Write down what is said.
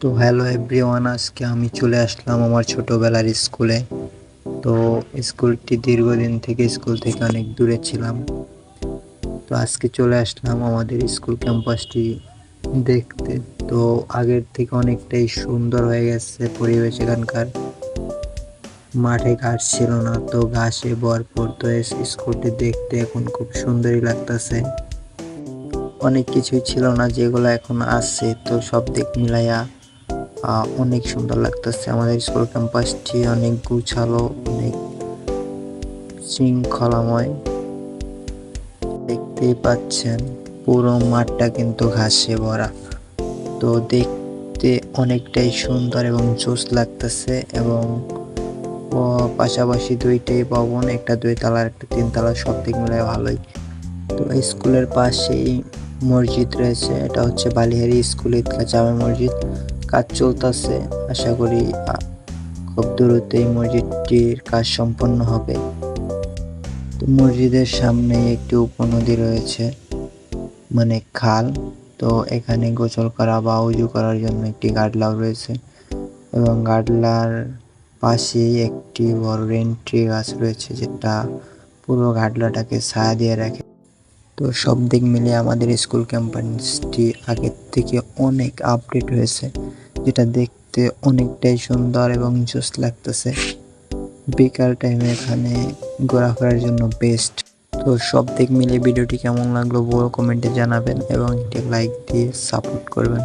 তো hello everyone আজকে আমি চলে আসলাম আমার ছোটবেলার স্কুলে তো স্কুলটি দীর্ঘদিন থেকে স্কুল থেকে অনেক দূরে ছিলাম। তো আজকে চলে আসলাম আমাদের স্কুল ক্যাম্পাসটি দেখতে। তো আগের থেকে অনেকটাই সুন্দর হয়ে গেছে পরিবেশ এখানকার। মাঠে ঘাস ছিল না, তো ঘাসে ভরপুর। তো স্কুলটি দেখতে এখন খুব সুন্দরই লাগতেছে। অনেক কিছুই ছিল না যেগুলো এখন আছে, তো সব দিক মিলাইয়া অনেক সুন্দর লাগতেছে। আমাদের স্কুল ক্যাম্পাসটি অনেক গুছালো, অনেক শৃঙ্খলাময়। দেখতেই পাচ্ছেন, পুরো মাঠটা কিন্তু ঘাসে ভরা। তো দেখতে অনেকটাই সুন্দর এবং জোস লাগতেছে এবং পাশাপাশি দুইটাই ভবন, একটা দুই তলার একটা তিন তলা, সব দিক মিলে ভালোই। তো স্কুলের পাশেই মসজিদ রয়েছে, এটা হচ্ছে বালিহারি স্কুল জামে মসজিদ। কাজ চলতেছে, আশা করি খুব দ্রুত এই মসজিদটির কাজ সম্পন্ন হবে। তো মসজিদের সামনে একটি উপনদী রয়েছে মানে খাল। তো এখানে গোসল করা বা উজু করার জন্য একটি গাডলাও রয়েছে এবং গাডলার পাশেই একটি বড় রেন্ট্রি গাছ রয়েছে, যেটা পুরো গাডলাটাকে ছায়া দিয়ে রাখে। তো সব দিক মিলিয়ে আমাদের স্কুল ক্যাম্পাসটি আগের থেকে অনেক আপডেট হয়েছে, যেটা দেখতে অনেকটাই সুন্দর এবং জোস লাগতেছে। বেকার টাইমে এখানে ঘোরাফেরার জন্য বেস্ট তো সব দিক মিলিয়ে ভিডিওটি কেমন লাগল বড় কমেন্টে জানাবেন এবং একটি লাইক দিয়ে সাপোর্ট করবেন।